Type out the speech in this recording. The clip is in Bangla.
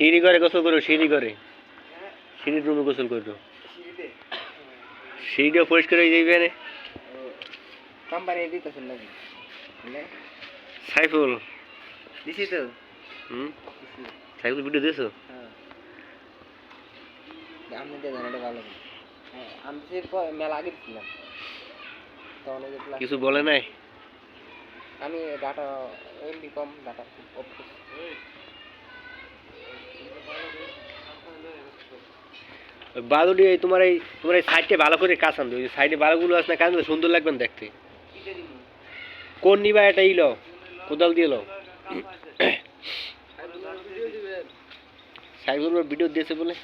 সিঁড়ি করে গোসল করো সিঁড়ি করে। সিঁড়ির রুমে গোসল করো। সিঁড়িতে সিঁড়িটা পরিষ্কার হয়ে যাইবে বুঝলে সাইফুল। দিছি তো। হুম? সাইফুল ভিডিও দিয়েছ? হ্যাঁ। আপনি এটা ভালো হ্যাঁ আমি মেলা আগে দিছিলাম। কিছু বলে নাই? আমি ডাটা এমবি কম ডাটা অফিস ওই বালুটি এই তোমার এই তোমার এই সাইডটা ভালো করে কাঁচান ওই সাইডে বালুগুলো আছে না কাঁচলে সুন্দর লাগবে দেখতে। কোন নিবা এটা ইলো? কোদাল দিয়ে লো সাইফুল ভিডিও দিয়েছে বলে।